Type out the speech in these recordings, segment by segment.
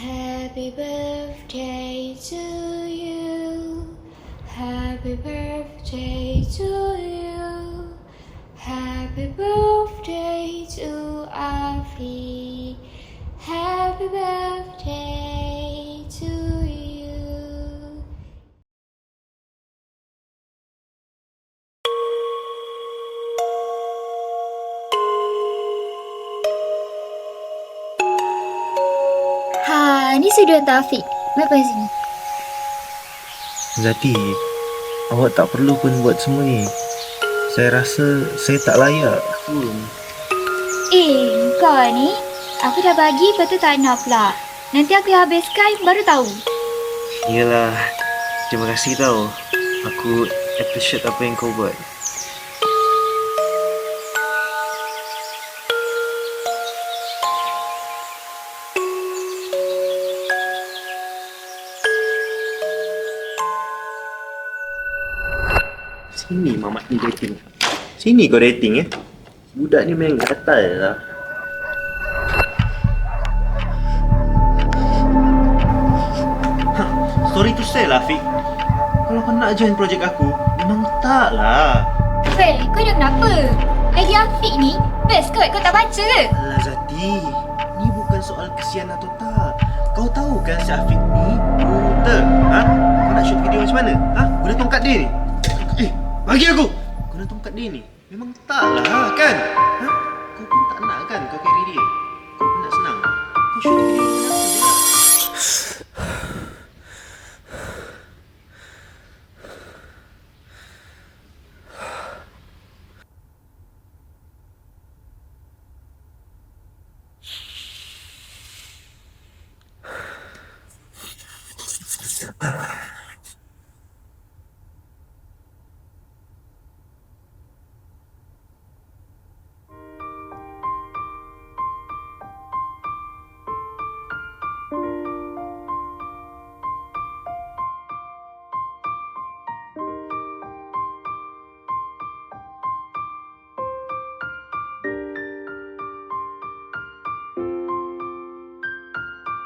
Happy birthday to you. Happy birthday to you. Happy birthday to Afi. Happy birthday Ha, ni studio Taufik. Mai apa sini? Zati, awak tak perlu pun buat semua ni. Saya rasa saya tak layak pun. Eh, kau ni. Aku dah bagi, lepas tu tak nak pula. Nanti aku yang habiskan, baru tahu. Yelah, terima kasih tau. Aku appreciate apa yang kau buat. Sini mamat ni dating. Sini kau dating eh. Budak ni main gatal lah. Ha, Sorry to say lah, Fik. Kalau kau nak join projek aku, memang tak lah. Fel, kau dah kenapa? Lagi Afiq ni, best kot kau tak baca ke? Alah Zati, ni bukan soal kesian atau tak. Kau tahu kan si Afiq ni buta. Ha? Kau nak shoot video macam mana? Ha? Guna tongkat dia ni. Bagi aku. Guna tongkat dia ni. Memang tak lah kan? Ha? Kau pun tak nak kan kau carry dia. Kau pun nak senang. Kau shoot video dengan aku je lah.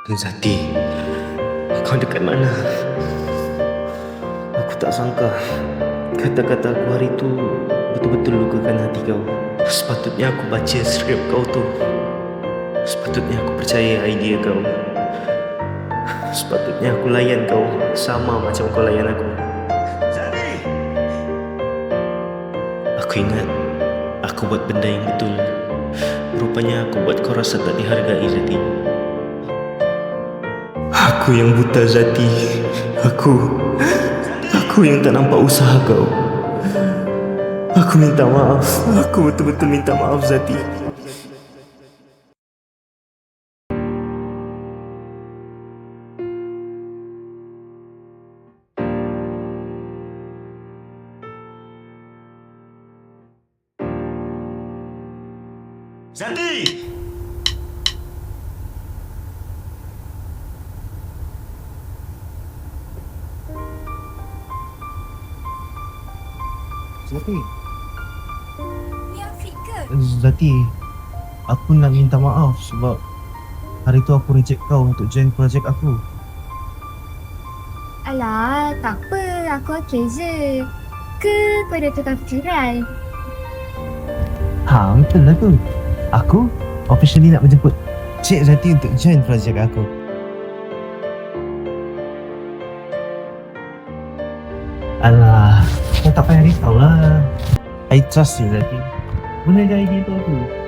Dan Zati, kau dekat mana? Aku tak sangka kata-kata aku hari tu betul-betul lukakan hati kau. Sepatutnya aku baca skrip kau tu. Sepatutnya aku percaya idea kau. Sepatutnya aku layan kau sama macam kau layan aku. Zati! Aku ingat aku buat benda yang betul. Rupanya aku buat kau rasa tak dihargai Zati. Aku yang buta Zati. Aku Aku yang tak nampak usaha kau. Aku minta maaf. Aku betul-betul minta maaf Zati. Zati! Zati, Ni Afiq ke? Zati, aku nak minta maaf sebab hari tu aku reject kau untuk join projek aku. Alah, tak apa. Aku okey je. Ke kau dah tukar fikiran? Ha, betul lah tu. Aku officially nak menjemput Cik Zati untuk join projek aku. Alah, kau tak payah risau lah. I trust you Zati. Mana idea tu aku?